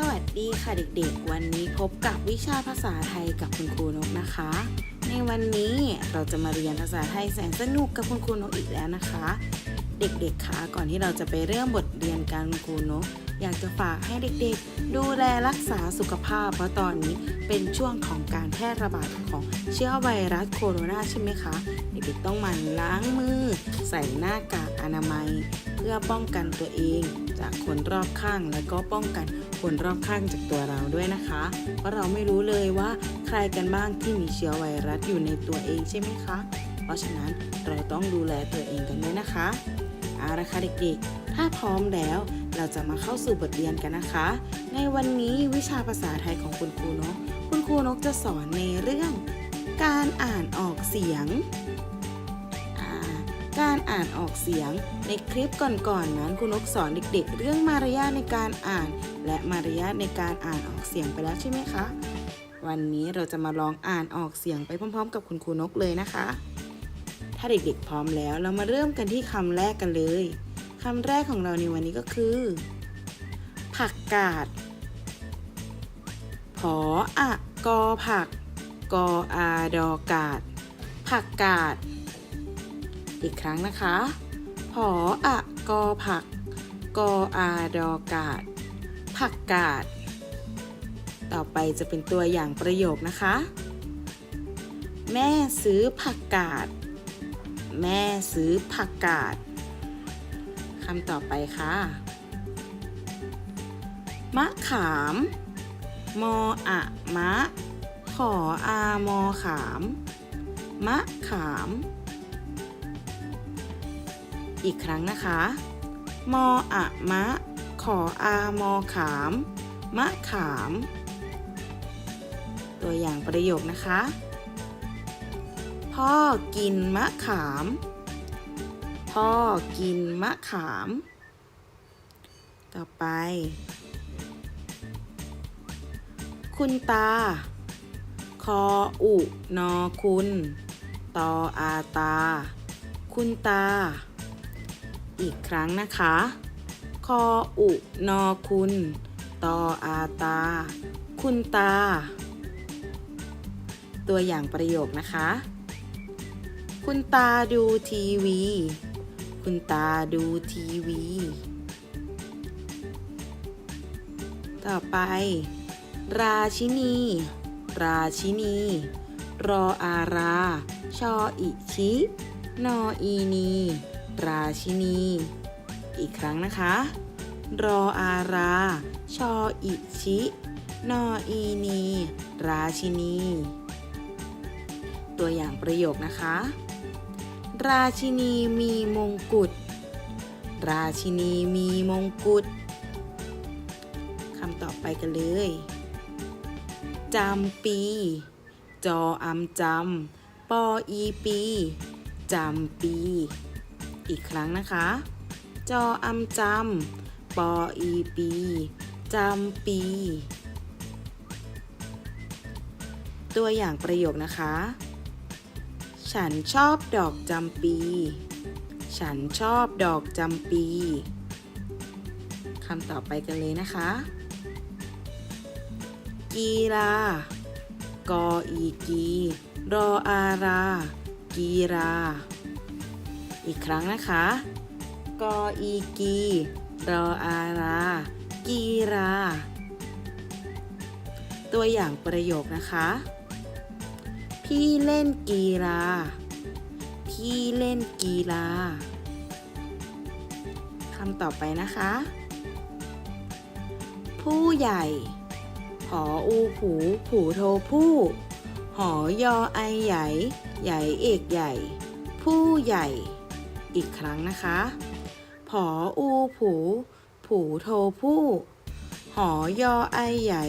สวัสดีค่ะเด็กๆ วันนี้พบกับวิชาภาษาไทยกับคุณครูนกนะคะ ในวันนี้เราจะมาเรียนภาษาไทยแสนสนุกกับคุณครูนกอีกแล้วนะคะ เด็กๆคะก่อนที่เราจะไปเริ่มบทเรียนการคุณครูนก อยากจะฝากให้เด็กๆ ดูแลรักษาสุขภาพ เพราะตอนนี้เป็นช่วงของการแพร่ระบาดของเชื้อไวรัสโคโรนาใช่ไหมคะเด็กๆต้องหมั่นล้างมือ ใส่หน้ากากอนามัย เพื่อป้องกันตัวเอง จากคนรอบข้าง และก็ป้องกันคนรอบข้างจากตัวเราด้วยนะคะ เพราะเราไม่รู้เลยว่าใครกันบ้างที่มีเชื้อไวรัสอยู่ในตัวเองใช่ไหมคะ เพราะฉะนั้นเราต้องดูแลตัวเองกันด้วยนะคะเอาละค่ะเด็กๆ ถ้าพร้อมแล้วเราจะมาเข้าสู่บทเรียนกันนะคะ ในวันนี้วิชาภาษาไทยของคุณครูนก คุณครูนกจะสอนในเรื่อง การอ่านออกเสียง การอ่านออกเสียง ในคลิปก่อนๆนนั้นคุณนกสอนเด็ก ๆ เรื่องมารยาทในการอ่าน และมารยาทในการอ่านออกเสียงไปแล้วใช่ไหมคะ วันนี้เราจะมาลองอ่านออกเสียงไปพร้อม ๆ กับคุณครูนกเลยนะคะ ถ้าเด็กๆพร้อมแล้วเรามาเริ่มกันที่คำแรกกันเลยคำแรกของเราในวันนี้ก็คือ ผักกาดผออะกอผัก กออาดอกาด ผักกาด อีกครั้งนะคะ ผออะกอผัก กออาดอกาด ผักกาด ต่อไปจะเป็นตัวอย่างประโยคนะคะ แม่ซื้อผักกาด แม่ซื้อผักกาดคำต่อไปค่ะ มะขาม มออะมะ ขออามอขาม มะขาม อีกครั้งนะคะ มออะมะ ขออามอขาม มะขาม ตัวอย่างประโยคนะคะ พ่อกินมะขาม พ่อกินมะขาม ต่อไป คุณตา คออุ นอคุณ ตออาตา คุณตา อีกครั้งนะคะ คออุนอคุณ ตออาตา คุณตา ตัวอย่างประโยคนะคะ คุณตาดูทีวี คุณตาดูทีวี ต่อไป ราชินี ราชินี รออารา ชออิชิ นออีนี ราชินี อีกครั้งนะคะ รออารา ชออิชิ นออีนี ราชินี ตัวอย่างประโยคนะคะ ราชินีมีมงกุฎ ราชินีมีมงกุฎคำต่อไปกันเลยจำปี จออำจำปออีปีจำปี อีกครั้งนะคะ จออำจำปออีปีจำปี ตัวอย่างประโยคนะคะ ฉันชอบดอกจำปี ฉันชอบดอกจำปีคำต่อไปกันเลยนะคะ กีฬากออีกี รออารา กีรา อีกครั้งนะคะ กออีกีรออารา กีรา ตัวอย่างประโยคนะคะ พี่เล่นกีฬา พี่เล่นกีฬาคำต่อไปนะคะ ผู้ใหญ่ หออูผูผูโทผู้ หอยอไอใหญ่ ใหญ่เอกใหญ่ ผู้ใหญ่ อีกครั้งนะคะ ผออูผู ผูโทผู้ หอยอไอใหญ่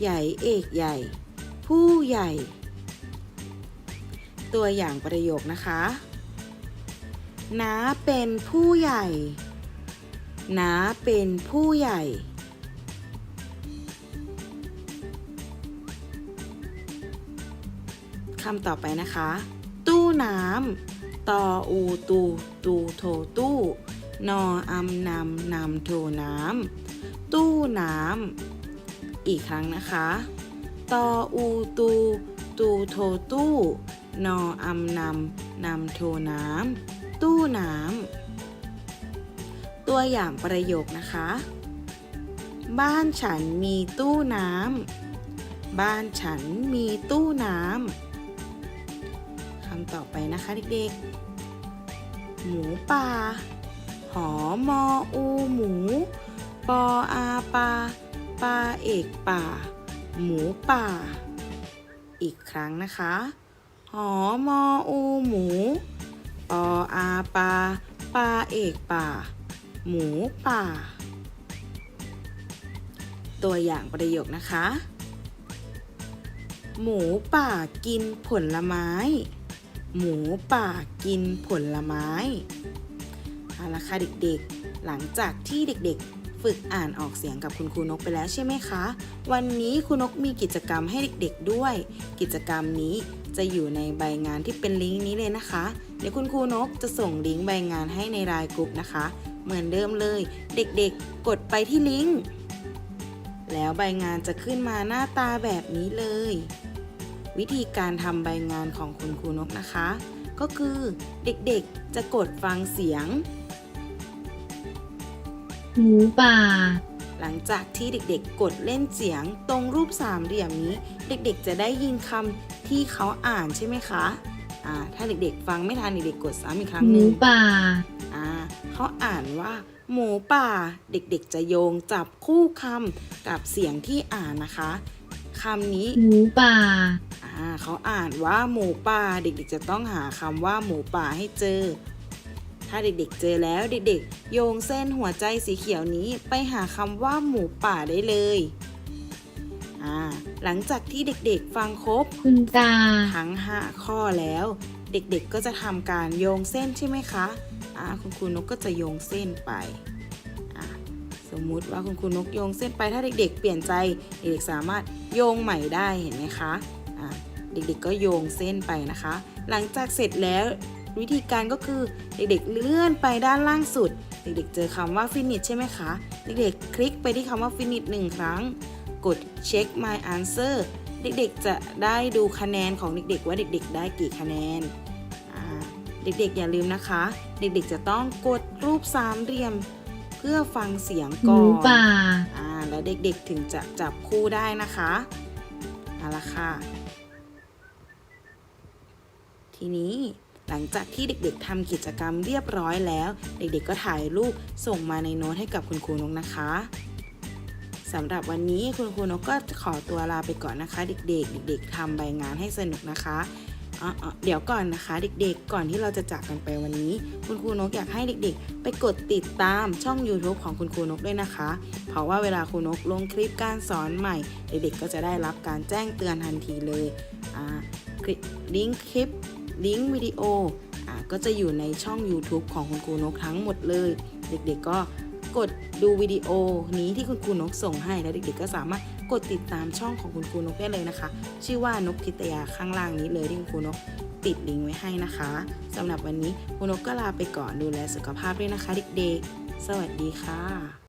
ใหญ่เอกใหญ่ ผู้ใหญ่ ตัวอย่างประโยคนะคะน้าเป็นผู้ใหญ่น้าเป็นผู้ใหญ่ คำต่อไปนะคะ ตู้น้ำ ตออูตูตูโทตู้นออำนำนำโทน้ำตู้น้ำอีกครั้งนะคะตออูตูตูโทตู้นออำนำนำโทน้ำตู้น้ำตัวอย่างประโยคนะคะ บ้านฉันมีตู้น้ำบ้านฉันมีตู้น้ำคำต่อไปนะคะเด็กๆ หมูป่า หอมออูหมู ปออาปาปาเอกป่า หมูป่า อีกครั้งนะคะ หอมออูหมู ปออาปาปาเอกป่า หมูป่า ตัวอย่างประโยคนะคะ หมูป่ากินผลไม้ หมูป่ากินผลไม้เอาละค่ะเด็กๆ หลังจากที่เด็กๆ ฝึกอ่านออกเสียงกับคุณครูนกไปแล้วใช่ไหมคะ วันนี้ครูนกมีกิจกรรมให้เด็กๆด้วย กิจกรรมนี้จะอยู่ในใบงานที่เป็นลิงก์นี้เลยนะคะ เดี๋ยวคุณครูนกจะส่งลิงก์ใบงานให้ในรายกลุ่มนะคะ เหมือนเดิมเลย เด็กๆ กดไปที่ลิงก์แล้วใบงานจะขึ้นมาหน้าตาแบบนี้เลย วิธีการทำใบงานของคุณครูนกนะคะ ก็คือเด็กๆจะกดฟังเสียง หมูป่า หลังจากที่เด็กๆ กดเล่นเสียงตรงรูปสามเหลี่ยมนี้ เด็กๆ จะได้ยินคำที่เขาอ่านใช่ไหมคะอ่าถ้าเด็กๆ ฟังไม่ทันเด็กๆ กดซ้ำอีกครั้งหหมูนึ่งป่า อ่าเขาอ่านว่า หมูป่า เด็กๆ จะโยงจับคู่คำกับเสียงที่อ่านนะคะคำนี้ หมูป่าอ่า เขาอ่านว่าหมูป่า เด็กๆจะต้องหาคำว่าหมูป่าให้เจอ ถ้าเด็กๆเจอแล้วเด็กๆ โยงเส้นหัวใจสีเขียวนี้ไปหาคำว่าหมูป่าได้เลยอ่าหลังจากที่เด็กๆฟังครบคุณตาทั้ง5ข้อแล้ว เด็กๆก็จะทำการโยงเส้นใช่ไหมคะอ่าคุณครูนกก็จะโยงเส้นไปอ่าสมมุติว่าคุณครูนกโยงเส้นไปถ้าเด็กๆ เปลี่ยนใจเด็กๆสามารถโยงใหม่ได้เห็นไหมคะอ่า เด็กๆก็โยงเส้นไปนะคะ หลังจากเสร็จแล้ววิธีการก็คือเด็กๆ เลื่อนไปด้านล่างสุด เด็กๆ เจอคำว่า finish ใช่ไหมคะ เด็กๆ คลิกไปที่คำว่า finish หนึ่งครั้ง กด check my answer เด็กๆ จะได้ดูคะแนนของเด็กๆ ว่าเด็กๆ ได้กี่คะแนนอ่าเด็กๆ อย่าลืมนะคะ เด็กๆ จะต้องกดรูปสามเหลี่ยม เพื่อฟังเสียงหก่มูอนป่าอ่าแล้วเด็กๆ ถึงจะจับคู่ได้นะคะเอาละค่ะ ทีนี้หลังจากที่เด็กๆทำกิจกรรมเรียบร้อยแล้ว เด็กๆก็ถ่ายรูปส่งมาในโน้ตให้กับคุณครูนกนะคะสำหรับวันนี้คุณครูนกก็ขอตัวลาไปก่อนนะคะ เด็กๆ เด็ก ๆทำใบงานให้สนุกนะคะอ๋อเดี๋ยวก่อนนะคะ เด็กๆ ก่อนที่เราจะจากกันไปวันนี้ คุณครูนกอยากให้เด็กๆ ไปกดติดตามช่อง YouTube ของคุณครูนกด้วยนะคะ เพราะว่าเวลาครูนกลงคลิปการสอนใหม่ เด็กๆ ก็จะได้รับการแจ้งเตือนทันทีเลยอ่าคลิปลิงก์คลิป ลิงก์วิดีโออก็จะอยู่ในช่อง YouTube ของคุณครูนกทั้งหมดเลย เด็กๆก็กดดูวิดีโอนี้ที่คุณครูนกส่งให้แล้วเด็กๆก็สามารถกดติดตามช่องของคุณครูนกได้เลยนะคะ ชื่อว่านกพิตยาข้างล่างนี้เลยที่คุณครูนกติดลิงก์ไว้ให้นะคะสำหรับวันนี้ครูนกก็ลาไปก่อนดูแลสุขภาพด้วยนะคะ เด็กๆ สวัสดีค่ะ